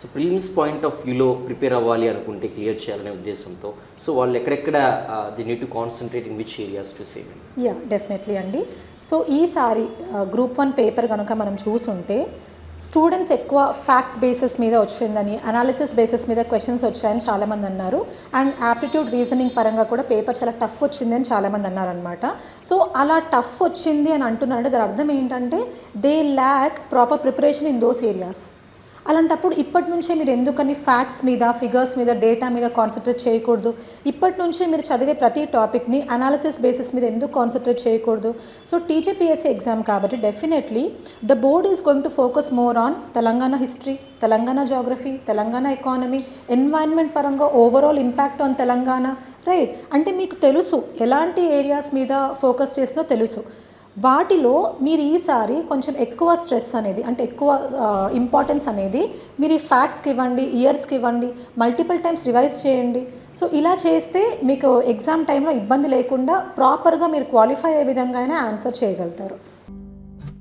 So prelims point of వ్యూలో prepare అవ్వాలి అనుకుంటే క్లియర్ చేయాలనే ఉద్దేశంతో. సో వాళ్ళు ఎక్కడెక్కడ they need to concentrate in which areas to save yeah definitely అండి. సో ఈసారి గ్రూప్ వన్ పేపర్ కనుక మనం చూసుంటే స్టూడెంట్స్ ఎక్కువ ఫ్యాక్ట్ బేసిస్ మీద వచ్చిందని అనాలిసిస్ బేసిస్ మీద క్వశ్చన్స్ వచ్చాయని చాలామంది అన్నారు. అండ్ యాప్టిట్యూడ్ రీజనింగ్ పరంగా కూడా పేపర్ చాలా టఫ్ వచ్చింది అని చాలామంది అన్నారనమాట సో అలా టఫ్ వచ్చింది అని అంటున్నారంటే దాని అర్థం ఏంటంటే they lack proper preparation in those areas అలాంటప్పుడు ఇప్పటి నుంచే మీరు ఎందుకని ఫ్యాక్ట్స్ మీద ఫిగర్స్ మీద డేటా మీద కాన్సన్ట్రేట్ చేయకూడదు? ఇప్పటి నుంచే మీరు చదివే ప్రతి టాపిక్ని అనాలిసిస్ బేసిస్ మీద ఎందుకు కాన్సన్ట్రేట్ చేయకూడదు? సో టీజీపీఎస్సీ ఎగ్జామ్ కాబట్టి definitely the board is going to focus more on Telangana history Telangana geography Telangana economy environment పరంగా overall impact on Telangana right అంటే మీకు తెలుసు ఎలాంటి ఏరియాస్ మీద ఫోకస్ చేస్తుందో తెలుసు. వాటిలో మీరు ఈసారి కొంచెం ఎక్కువ స్ట్రెస్ అనేది అంటే ఎక్కువ ఇంపార్టెన్స్ అనేది మీరు ఈ ఫ్యాక్ట్స్కి ఇవ్వండి ఇయర్స్కి ఇవ్వండి మల్టిపుల్ టైమ్స్ రివైజ్ చేయండి. సో ఇలా చేస్తే మీకు ఎగ్జామ్ టైంలో ఇబ్బంది లేకుండా ప్రాపర్గా మీరు క్వాలిఫై అయ్యే విధంగా అయినా ఆన్సర్ చేయగలుగుతారు.